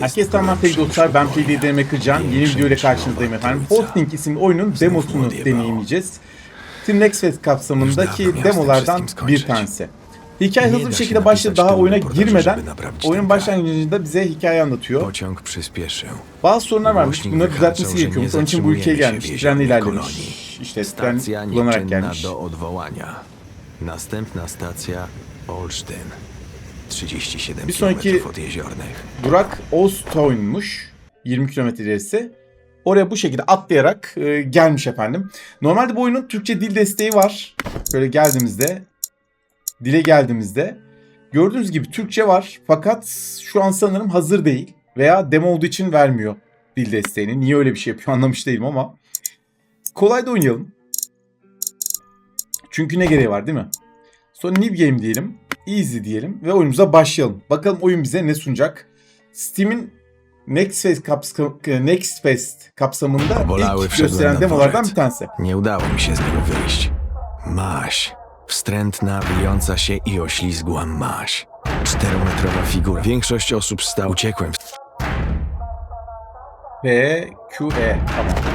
Herkese selamlar sevgili dostlar. Ben PD Demek Kırcan. Yeni video ile karşınızdayım efendim. Hosting isimli oyunun demosunu deneyimleyeceğiz. Team Next Fest kapsamındaki demolardan bir tanesi. Hikaye hızlı bir şekilde başladı. Daha oyuna girmeden oyunun başlangıcında bize hikaye anlatıyor. Bazı sorunlar varmış. Bunları düzeltmesi gerekiyormuş. Onun için bu ülkeye gelmiş. Trenle ilerlemiş. İşte tren kullanarak gelmiş. Następna stacja Olsztyn. 37 Bir sonraki- km. Durak Ostoyn'muş. 20 kilometre ilerisi. Oraya bu şekilde atlayarak e, gelmiş efendim. Normalde bu oyunun Türkçe dil desteği var. Böyle geldiğimizde, dile geldiğimizde. Gördüğünüz gibi Türkçe var fakat şu an sanırım hazır değil. Veya demo olduğu için vermiyor dil desteğini. Niye öyle bir şey yapıyor anlamış değilim ama. Kolay da oynayalım. Çünkü ne gereği var değil mi? Sonra New Game diyelim. Easy diyelim ve oyunumuza başlayalım. Bakalım oyun bize ne sunacak? Steam'in Next Fest, kaps- Next Fest kapsamında Bolały ilk gösteren demolardan bir tanesi. Nie udało mi się z niego wyjść. Maś. Wstrętna, wyjąca się i oślizgła maś. Czterometrowa figura. Większość osób stał. Uciekłem. P, Q, E. Tamam.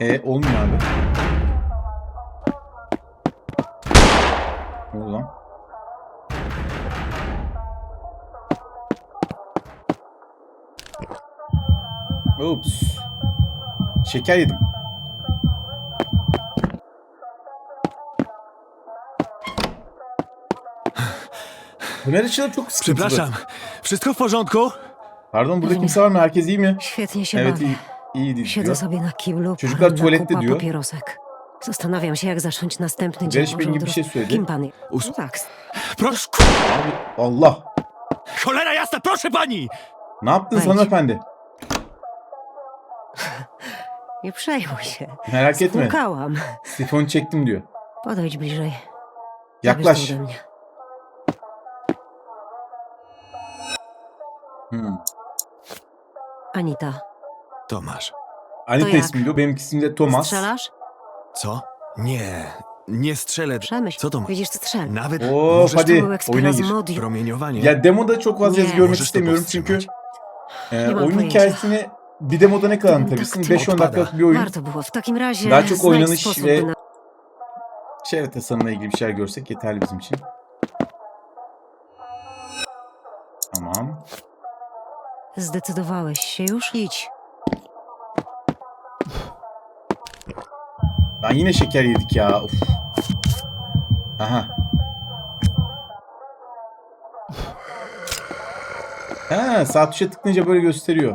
E olmuyor abi. Ne oldu lan? Ups. Şeker yedim. Bunlar için çok sıkıntılı. Przepraszam. Wszystko w porządku? Pardon burada kimse var mı? Herkes iyi mi? Świetnie się Evet bawię. iyi. İyi Siedzę diyor. sobie na kiblu, Çocuklar palę tuvalette kupa diyor. papierosek. Zastanawiam się, jak zacząć następny dzień. Od bir şey roz- söyledi. Kim pan? Us- No tak, Proszę. Abi Allah. Cholera jasna, proszę pani! Ne yaptınız Hayır. hanımefendi? nie przejmuj się. Merak etme. Spłukałam. Sifonu çektim diyor. Podejdź bliżej. Zabierz to Yaklaş. ode mnie. Hmm. Anita, Tomasz. Anita jak? ismi diyor. Benimki ismim de Thomas. strzelasz? Co? Nie. Nie strzelę. Przemyśl. Co to ma? Widzisz, strzel. Nawet Oo możesz hadi To był oyuna gir. eksplozmodium. promieniowanie. Ya demoda çok fazla yazı Nie. görmek Możesz to istemiyorum çünkü powstrzymać. e, Nie mam oyun pojęcia. hikayesini bir demoda ne kadar anlatabilirsin? tak. 5-10 dakikalık bir oyun. Warto było. W takim razie Daha çok znajdź oynanış sposób, ve- by na... Şehir tasarımla ilgili bir şeyler görsek yeterli bizim için. Tamam. Zdecydowałeś się już? Idź. Lan yine şeker yedik ya. Of. Aha. Ha, sağ tuşa tıklayınca böyle gösteriyor.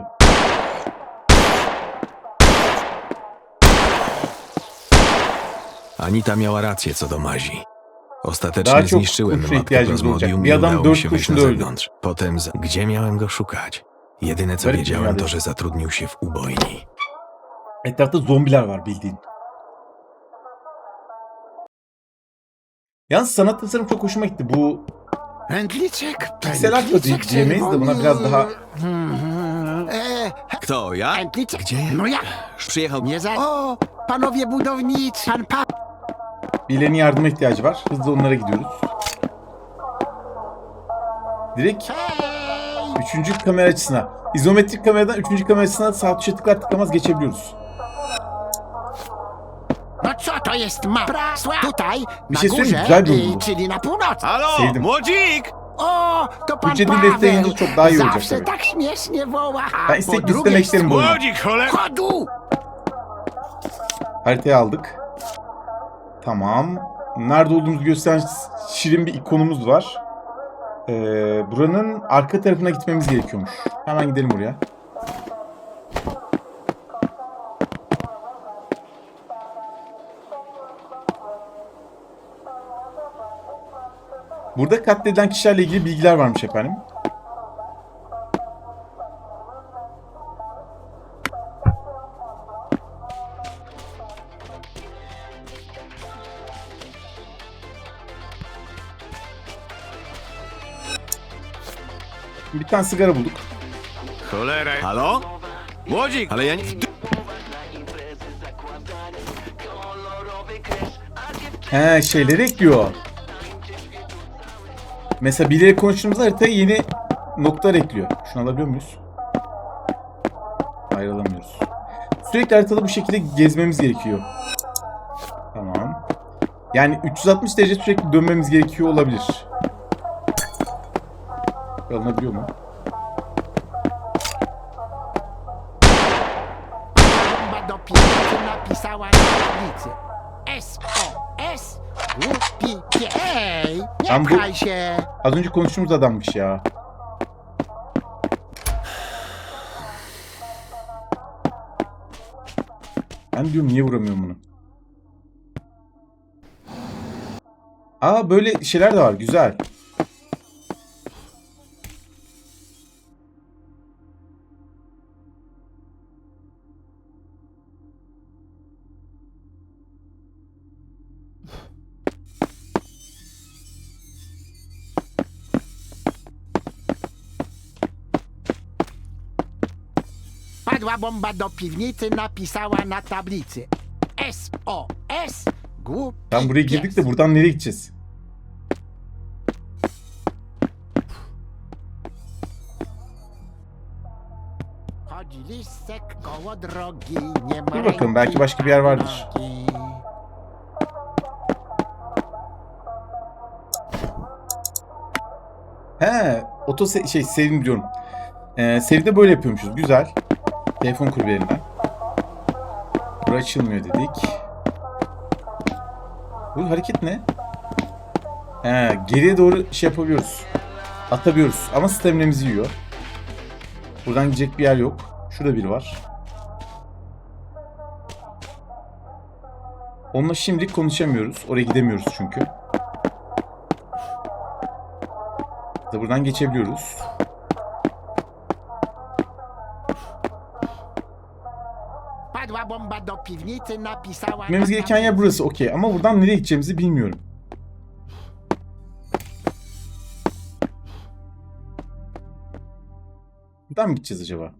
Anita miała rację co do mazi. Daha Ostatecznie çok zniszczyłem kurşuna mapkę ihtiyacımız olacak. plazmodium Bir i adam udało dört mi się wyjść na öldü. zewnątrz. Potem, z... gdzie miałem go szukać? Jedyne co Garip wiedziałem to, że zatrudnił się w ubojni. Etrafta zombiler var bildiğin. Yalnız sanat tasarım çok hoşuma gitti. Bu Pętliczek, piksel art da diyemeyiz de buna biraz daha E, Kto, ja? pętliczek? Gdzie? No ja. Przyjechał... Nie za... O, panowie budowniczy, pan pa... birilerinin yardıma ihtiyacı var. Hızlı onlara gidiyoruz. Direkt Hej! üçüncü kamera açısına. İzometrik kameradan üçüncü kamera açısına sağ tuşa tıklar tıklamaz geçebiliyoruz. No co to jest mapra? Sła- Tutaj, na się górze, y, czyli na północ. Halo, Sevdim. młodzik! O, to pan Paweł. çok daha iyi olacak Zawsze tabii. tak śmiesznie woła. a Ben po istek drugiej istemek isterim bu oyunu. Młodzik, cholera! Chodu! Haritayı aldık. Tamam. Nerede olduğumuzu gösteren şirin bir ikonumuz var. Ee, buranın arka tarafına gitmemiz gerekiyormuş. Hemen gidelim oraya. Burada katledilen kişilerle ilgili bilgiler varmış efendim. Bir tane sigara bulduk. Halo? Młodzik! Ale ja nie... He şeyleri ekliyor. Mesela bilerek konuştuğumuz haritaya yeni noktalar ekliyor. Şunu alabiliyor muyuz? Hayır alamıyoruz. Sürekli haritada bu şekilde gezmemiz gerekiyor. Tamam. Yani 360 derece sürekli dönmemiz gerekiyor olabilir. Alınabiliyor mu? Tam bu-! Az önce konuştuğumuz adammış ya. Ben diyorum niye vuramıyorum bunu? Aa böyle şeyler de var güzel. Padła bomba do piwnicy, napisała na tablicy. SOS Głupi Tam buraya girdik pies. de buradan nereye gideceğiz? Chodzi lisek koło drogi, nie ma Dur bakalım, ręki belki başka bir yer vardır. nogi. He, oto se- şey sevim diyorum. Ee, sevde böyle yapıyormuşuz. Güzel. Telefon kulübelerinden. Bura açılmıyor dedik. Bu hareket ne? He, geriye doğru şey yapabiliyoruz. Atabiliyoruz ama staminamızı yiyor. Buradan gidecek bir yer yok. Şurada bir var. Onunla şimdilik konuşamıyoruz. Oraya gidemiyoruz çünkü. Da buradan geçebiliyoruz. Gitmemiz gereken yer burası okey ama buradan nereye gideceğimizi bilmiyorum. Buradan mı gideceğiz acaba?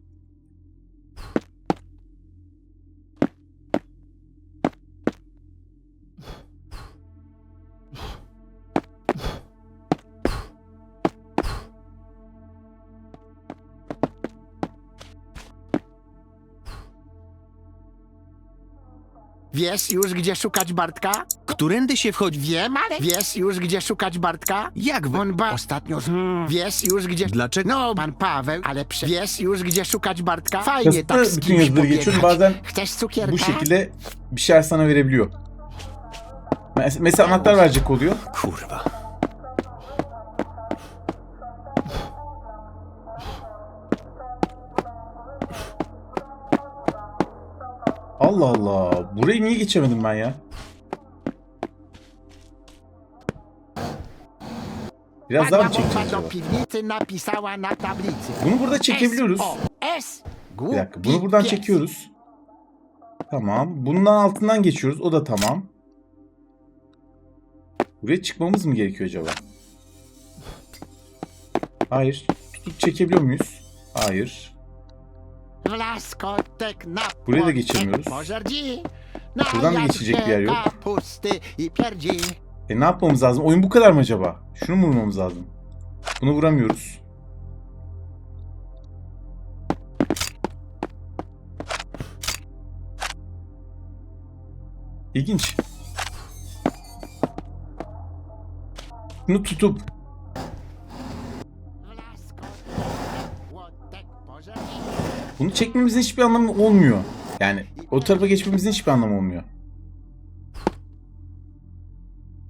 Wiesz już, gdzie szukać Bartka? Którędy się wchodzi? Wiem, ale... Wiesz już, gdzie szukać Bartka? Jak wy... On ba... Ostatnio... z- Hmm. Wiesz już, gdzie... Dlaczego? No, pan Paweł, ale prze... Wiesz już, gdzie szukać Bartka? Fajnie tak z bütün kimś pobiegać. bazen Chcesz cukierka? bu şekilde bir şeyler sana verebiliyor. Mes- Mesela anahtar verecek oluyor. Kurwa. Allah Allah. Burayı niye geçemedim ben ya? Biraz daha mı çekeceğiz acaba? Bunu burada çekebiliyoruz. SOS Bir dakika. Bunu buradan çekiyoruz. Tamam. Bundan altından geçiyoruz. O da tamam. Buraya çıkmamız mı gerekiyor acaba? Hayır. Tutup çekebiliyor muyuz? Hayır. Na Buraya da geçemiyoruz. pożerdzi, na Buradan da geçecek bir yer yok. jadkę Kapusty i pierdzi. E ne yapmamız lazım? Oyun bu kadar mı acaba? Şunu mu vurmamız lazım? Bunu vuramıyoruz. İlginç. Bunu tutup bunu çekmemizin hiçbir anlamı olmuyor. Yani o tarafa geçmemizin hiçbir anlamı olmuyor.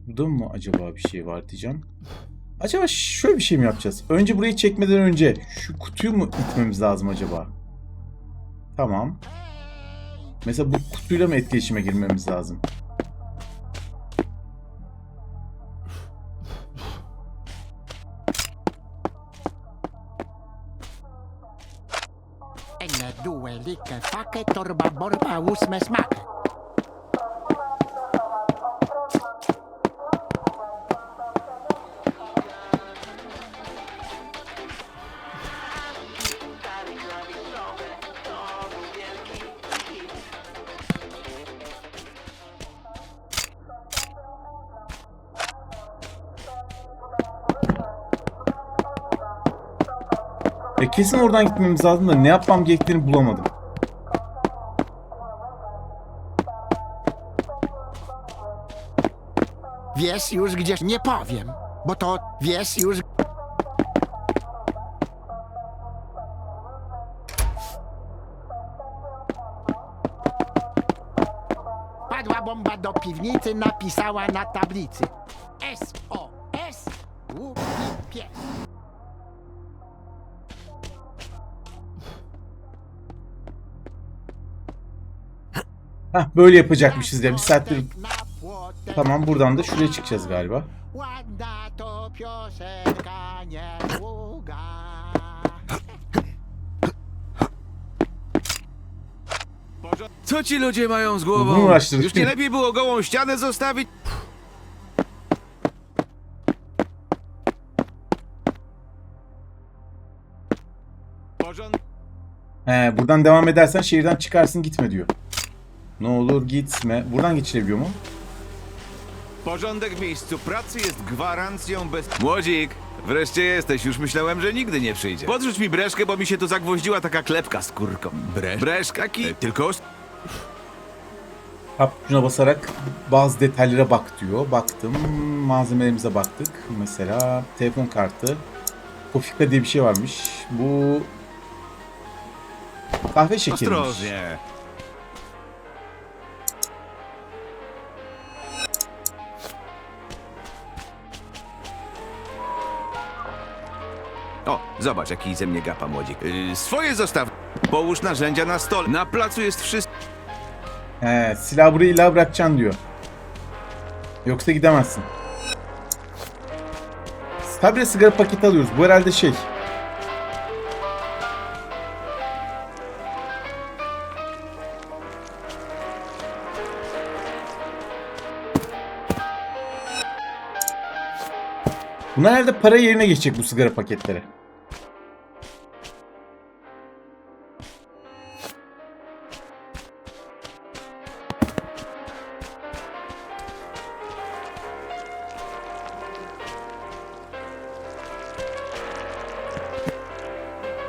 Burada mı acaba bir şey var diyeceğim. Acaba şöyle bir şey mi yapacağız? Önce burayı çekmeden önce şu kutuyu mu itmemiz lazım acaba? Tamam. Mesela bu kutuyla mı etkileşime girmemiz lazım? Enne due like fake, torba borba ósme smake. Kesin oradan gitmemiz lazım da ne yapmam gerektiğini bulamadım. Wiesz już gdzieś... Nie powiem, bo to wiesz już... Padła bomba do piwnicy, napisała na tablicy. Głupi pies. Heh, böyle yapacakmışız ya. Bir saattir tamam buradan da şuraya çıkacağız galiba. Co ci ludzie mają z głową? Już nie lepiej było gołą ścianę zostawić? He, buradan devam edersen şehirden çıkarsın gitme diyor. Ne olur gitme. Buradan geçilebiliyor mu? Porządek w miejscu pracy jest gwarancją bez... Młodzik, wreszcie jesteś. Już myślałem, że nigdy nie przyjdzie. Podrzuć mi breszkę, bo mi się tu zagwoździła taka klepka z kurką. Bresz? Breszka ki... E, Tylko Tap tuşuna basarak bazı detaylara bak diyor. Baktım. Malzemelerimize baktık. Mesela telefon kartı. Kofika diye bir şey varmış. Bu kahve şekeriymiş. Ostrożnie. O, zobacz, jaki ze mnie gapa młodzik. Yy, swoje zostaw. Połóż narzędzia na stole. Na placu jest wszystko. He, silah buraya illa bırakacaksın diyor. Yoksa gidemezsin. Habire sigara paketi alıyoruz. Bu herhalde şey. Bunlar herhalde para yerine geçecek bu sigara paketleri.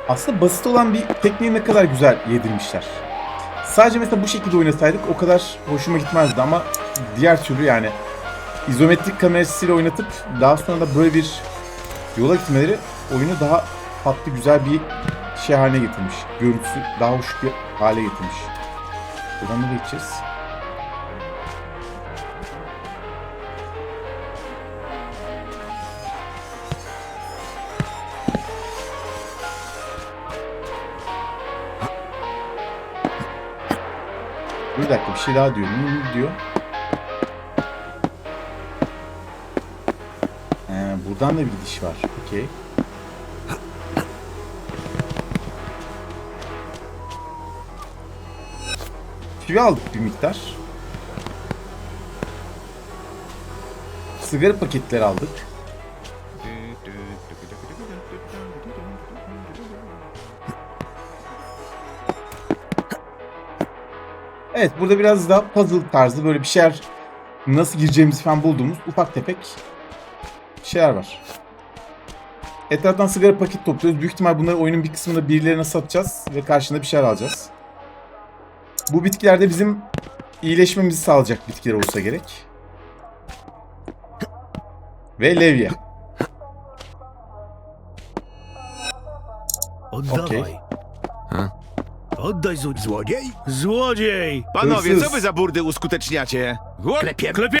Aslında basit olan bir tekniği ne kadar güzel yedirmişler. Sadece mesela bu şekilde oynasaydık o kadar hoşuma gitmezdi ama diğer türlü yani izometrik kamerasıyla oynatıp daha sonra da böyle bir yola gitmeleri oyunu daha tatlı güzel bir şey haline getirmiş. Görüntüsü daha hoş bir hale getirmiş. Buradan nereye gideceğiz? Bir dakika bir şey daha diyor. Ne diyor? Buradan da bir gidiş var. Okey. Çivi aldık bir miktar. Sigara paketleri aldık. Evet burada biraz daha puzzle tarzı böyle bir şeyler nasıl gireceğimizi falan bulduğumuz ufak tefek şeyler var. Etraftan sigara paket topluyoruz. Büyük ihtimal bunları oyunun bir kısmında birilerine satacağız ve karşında bir şeyler alacağız. Bu bitkiler de bizim iyileşmemizi sağlayacak bitkiler olsa gerek. Ve levye. Okej. Ha? Oddaj zł- złodziej? Złodziej! Panowie, co wy za burdy uskuteczniacie? Klepie, klepie!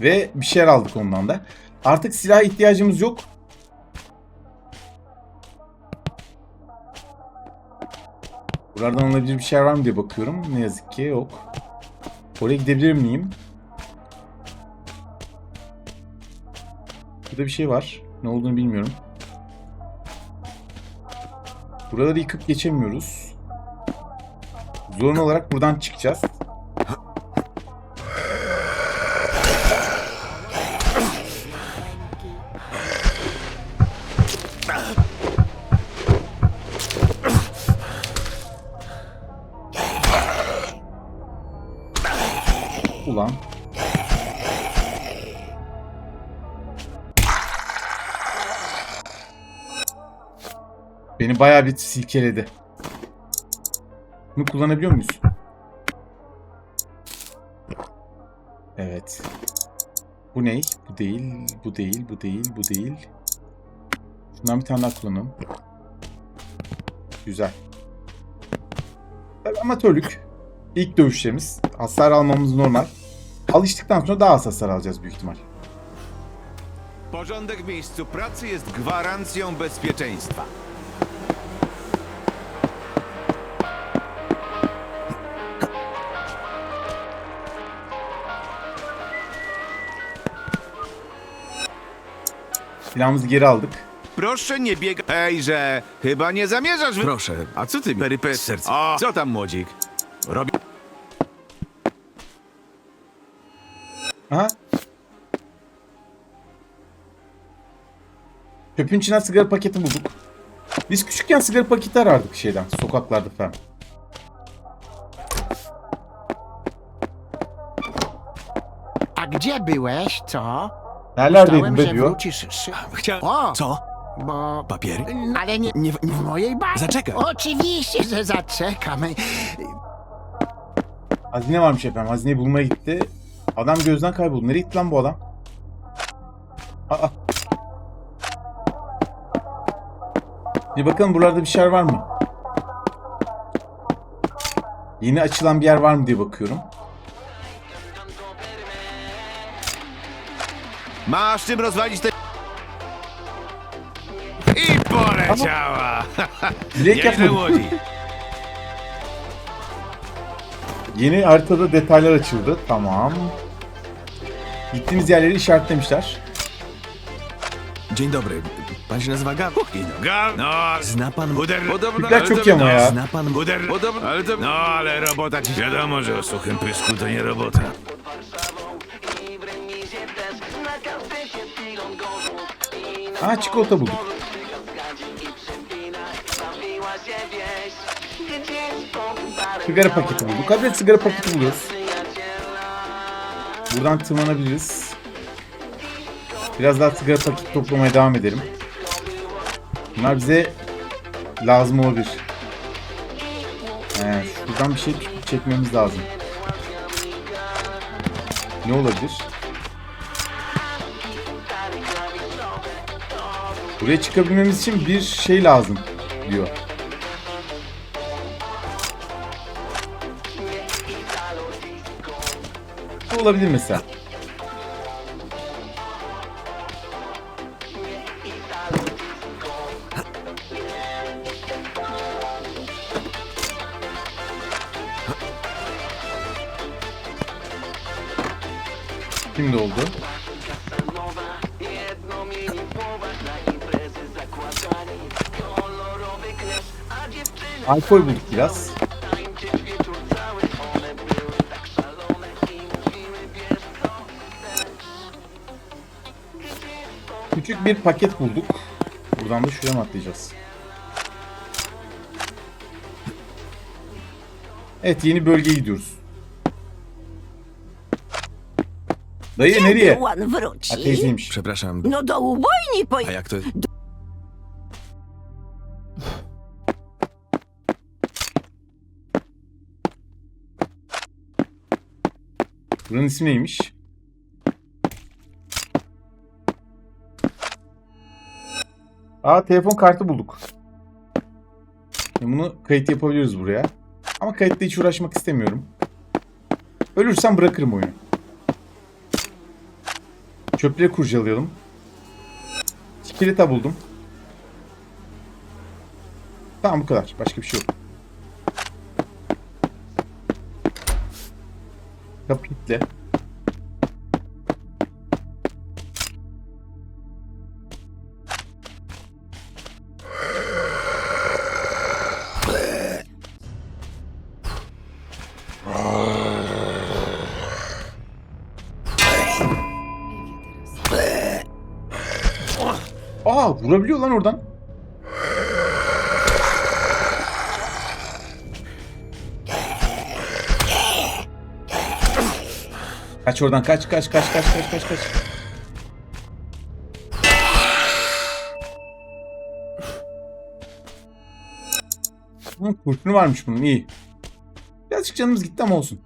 Ve bir şeyler aldık ondan da. Artık silaha ihtiyacımız yok. Buralardan alınabilir bir şey var mı diye bakıyorum. Ne yazık ki yok. Oraya gidebilir miyim? Burada bir şey var. Ne olduğunu bilmiyorum. Buraları yıkıp geçemiyoruz. Zorunlu olarak buradan çıkacağız. Bayağı bir silkeledi. Bunu kullanabiliyor muyuz? Evet. Bu ne? Bu değil, bu değil, bu değil, bu değil. Şundan bir tane daha kullanalım. Güzel. Tabii amatörlük. İlk dövüşlerimiz. Hasar almamız normal. Alıştıktan sonra daha az hasar alacağız büyük ihtimal. Porządek w miejscu pracy jest gwarancją bezpieczeństwa. Silahımızı geri aldık. Proszę nie biegać. Ejże, chyba nie zamierzasz wy... Proszę, A co ty, perypet? serce. O, co tam, młodzik? Robi... Aha. Çöpün içinden sigara paketi bulduk. Biz küçükken sigara paketi arardık şeyden, sokaklarda falan. A gdzie byłeś, co? Nerelerdeydin be diyor. wrócisz. Chciałem... O! Co? Bo... Papiery? Ale nie, Nie, nie, w mojej bazie. Zaczekaj. Oczywiście, że zaczekam. Hazine varmış efendim. Hazineyi bulmaya gitti. Adam gözden kayboldu. Nereye gitti lan bu adam? Aa. Bir bakalım buralarda bir şeyler var mı? Yeni açılan bir yer var mı diye bakıyorum. Masz czym rozwalić te... I poleciała! Yapmadım. młodzik. Yeni haritada detaylar açıldı. Tamam. Gittiğimiz yerleri işaretlemişler. Dzień dobry. Pan się nazywa Gav? Ga... No, Zna pan... Uder... Podobno... Türkler çok iyi ama ya. Zna pan... Uder... Podobno... Ale to... No, ale robota ci... Wiadomo, że o suchym pysku to nie robota. Ha çikolata bulduk. Sigara paketi bulduk. Hadi sigara paketi buluyoruz. Buradan tırmanabiliriz. Biraz daha sigara paketi toplamaya devam edelim. Bunlar bize lazım olabilir. He, şuradan bir şey çekmemiz lazım. Ne olabilir? Buraya çıkabilmemiz için bir şey lazım diyor. Bu olabilir mesela. Şimdi oldu. Alkol bulduk biraz. Küçük bir paket bulduk. Buradan da şuraya mı atlayacağız? Evet yeni bölgeye gidiyoruz. Dayı nereye? Wróci. teyzeymiş. Przepraszam. No do ubojni A poj... jak to... Buranın ismi neymiş? Aa telefon kartı bulduk. Şimdi bunu kayıt yapabiliriz buraya. Ama kayıtla hiç uğraşmak istemiyorum. Ölürsem bırakırım oyunu. Çöpleri kurcalayalım. Çikolata buldum. Tamam bu kadar. Başka bir şey yok. Kapı kilitle. Aa vurabiliyor lan oradan. Kaç oradan kaç kaç kaç kaç kaç kaç kaç. Hı, kurşunu varmış bunun iyi. Birazcık canımız gitti ama olsun.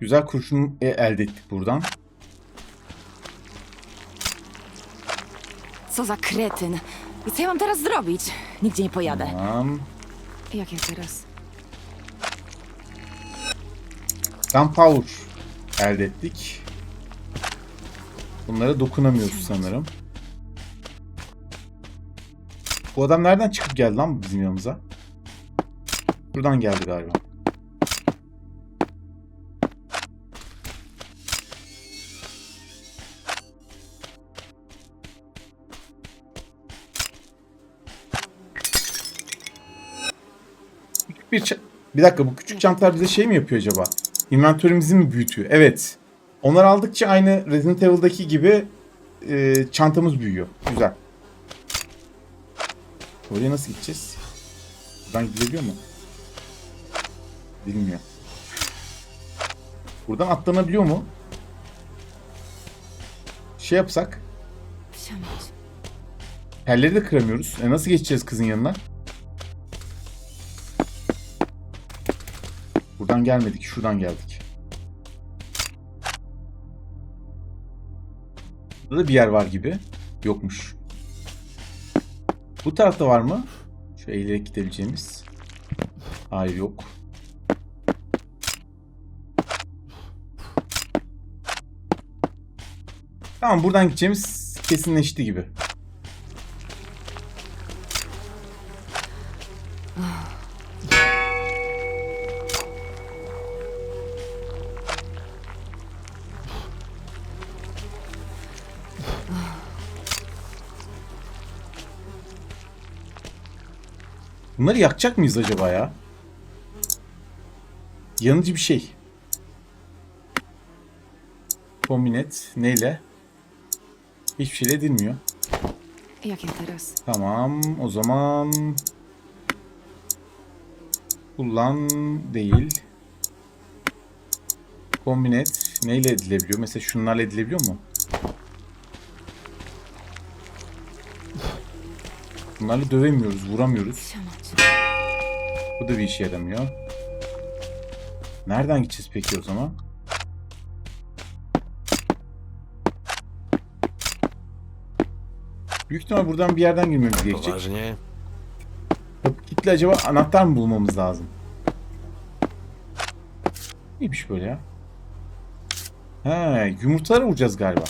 Güzel kurşun e- elde ettik buradan. Co za kretyn. I co ja mam teraz zrobić? Nigdzie nie pojadę. Tamam. Jak ja teraz? Gunpowder elde ettik. Bunlara dokunamıyoruz sanırım. Bu adam nereden çıkıp geldi lan bizim yanımıza? Buradan geldi galiba. Bir bir dakika bu küçük çantalar bize şey mi yapıyor acaba? İnventörümüzü mü büyütüyor? Evet. Onlar aldıkça aynı Resident Evil'daki gibi e, çantamız büyüyor. Güzel. Oraya nasıl gideceğiz? Buradan gidilebiliyor mu? Bilmiyor. Buradan atlanabiliyor mu? Şey yapsak. Siamać. Telleri de kıramıyoruz. E nasıl geçeceğiz kızın yanına? Buradan gelmedik. Şuradan geldik. Burada da bir yer var gibi. Yokmuş. Bu tarafta var mı? Şu eğilerek gidebileceğimiz. Hayır yok. Tamam buradan gideceğimiz kesinleşti gibi. Bunları yakacak mıyız acaba ya? Yanıcı bir şey. Kombinet neyle? Hiçbir şeyle edilmiyor. Tamam o zaman kullan değil. Kombinet neyle edilebiliyor? Mesela şunlarla edilebiliyor mu? Bunlarla dövemiyoruz, vuramıyoruz. Bu da bir işe yaramıyor. Nereden gideceğiz peki o zaman? Büyük ihtimal buradan bir yerden girmemiz gerekecek. Kapı kilitli acaba anahtar mı bulmamız lazım? Neymiş böyle ya? He, yumurtalara vuracağız galiba.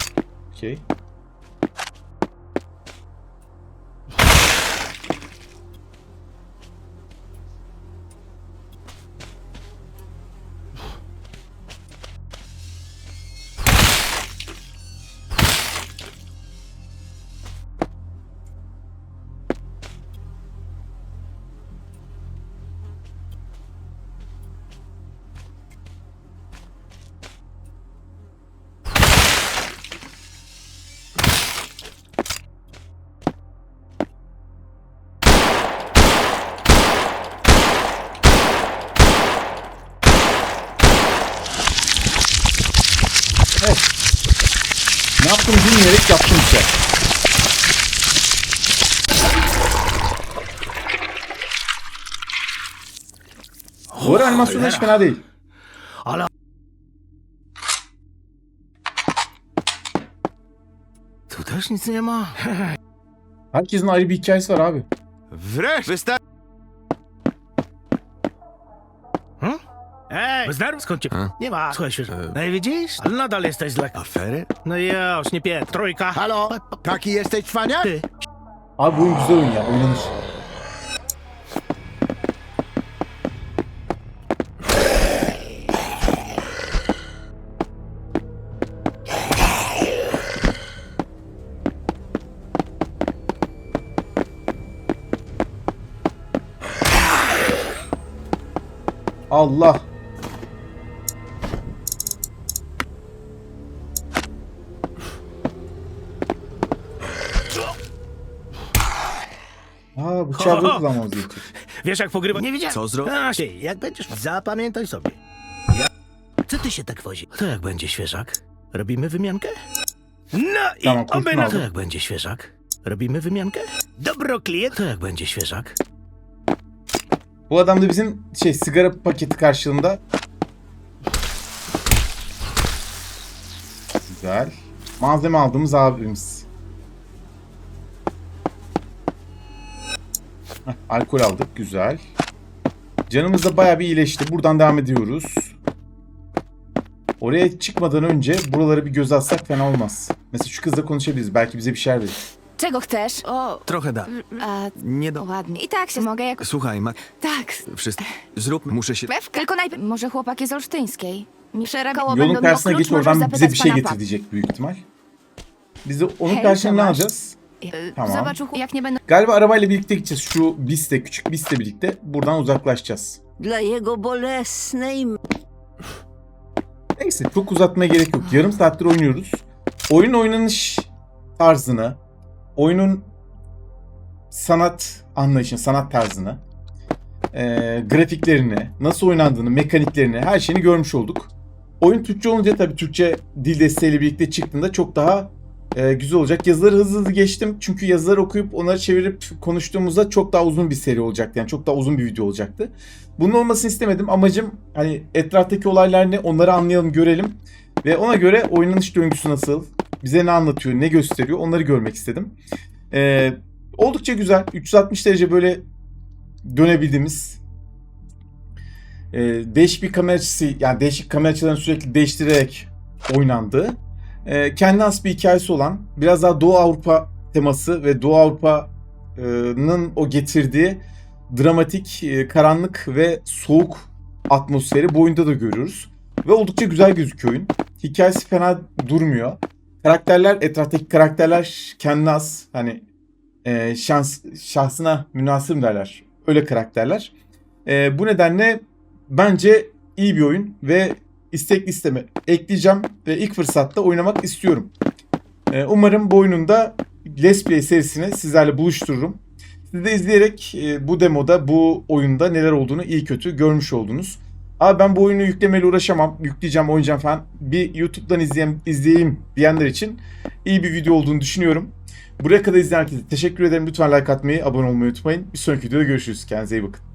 Okey. Yaptım bilmeyerek yaptım işte. Bu arada animasyon da hiç fena değil. Ale... Tu też nic nie ma? Herkesin ayrı bir hikayesi var abi. Wreszcie! Wystar... Ej, bez nerwów skąd cię... A? Nie ma. Słuchaj się, E. no i widzisz? Ale nadal jesteś lekka. Afery? No już, nie pier... Trójka. Halo? Taki jesteś cwaniak? Ty. Güzel oyun ya. Oynanır. Allah. Böyle kullanmamız gerekecek. Wiesz jak pogrywa... Nie widziałem. Co zrobić? A, się, jak będziesz... Zapamiętaj sobie. Co ty się tak wozi? To jak będzie świeżak? Robimy wymiankę? No i Tamam, oby na to jak będzie świeżak? Robimy wymiankę? Dobro klient. To jak będzie świeżak? Bu adam da bizim şey sigara paketi karşılığında. Güzel. Malzeme aldığımız abimiz. Heh, alkol aldık. Güzel. Canımız da bayağı bir iyileşti. Buradan devam ediyoruz. Oraya çıkmadan önce buralara bir göz atsak fena olmaz. Mesela şu kızla konuşabiliriz. Belki bize bir şeyler verir. Czego chcesz? O, Trochę da. a, Nie do... ładnie. I tak się mogę jak... Słuchaj, ma... Tak, Wszystko... Zrób... Muszę się... pewka. Tylko najpierw... Może chłopak jest olsztyńskiej. Mi koło Yolun będą karşısına klucz, geç możesz oradan bize zapytać bir şey pana getir Pawła. diyecek büyük ihtimal. Biz de onun Hej, karşılığında ne Tomasz. alacağız? Y, Tamam. Zobacz, jak nie będą... Galiba arabayla birlikte gideceğiz. Şu biste, küçük biste birlikte buradan uzaklaşacağız. Dla jego bolesnej Neyse çok uzatmaya gerek yok. Yarım saattir oynuyoruz. Oyun oynanış tarzını, oyunun sanat anlayışını, sanat tarzını, eee, grafiklerini, nasıl oynandığını, mekaniklerini, her şeyini görmüş olduk. Oyun Türkçe olunca tabii Türkçe dil desteğiyle birlikte çıktığında çok daha eee, güzel olacak. Yazıları hızlı hızlı geçtim. Çünkü yazıları okuyup onları çevirip konuştuğumuzda çok daha uzun bir seri olacaktı. Yani çok daha uzun bir video olacaktı. Bunun olmasını istemedim. Amacım hani etraftaki olaylar ne onları anlayalım, görelim. Ve ona göre oynanış döngüsü nasıl, bize ne anlatıyor, ne gösteriyor onları görmek istedim. Ee, oldukça güzel. 360 derece böyle dönebildiğimiz e, değişik bir kamera açısı, yani değişik kamera açılarını sürekli değiştirerek oynandığı, e, kendi has bir hikayesi olan, biraz daha Doğu Avrupa teması ve Doğu Avrupa'nın o getirdiği dramatik, e, karanlık ve soğuk atmosferi bu oyunda da görüyoruz. Ve oldukça güzel gözüküyor oyun. Hikayesi fena durmuyor. Karakterler, etraftaki karakterler kendine has. Hani e, şans, şahsına münasır derler. Öyle karakterler. E, bu nedenle bence iyi bir oyun ve istek listeme ekleyeceğim ve ilk fırsatta oynamak istiyorum. E, umarım bu oyunun da Let's Play serisini sizlerle buluştururum. Siz de izleyerek e, bu demoda, bu oyunda neler olduğunu iyi kötü görmüş oldunuz. Abi ben bu oyunu yüklemeyle uğraşamam. Yükleyeceğim, oynayacağım falan. Bir YouTube'dan izleyeyim, izleyeyim diyenler için iyi bir video olduğunu düşünüyorum. Buraya kadar izleyen herkese teşekkür ederim. Lütfen like atmayı, abone olmayı unutmayın. Bir sonraki videoda görüşürüz. Kendinize iyi bakın.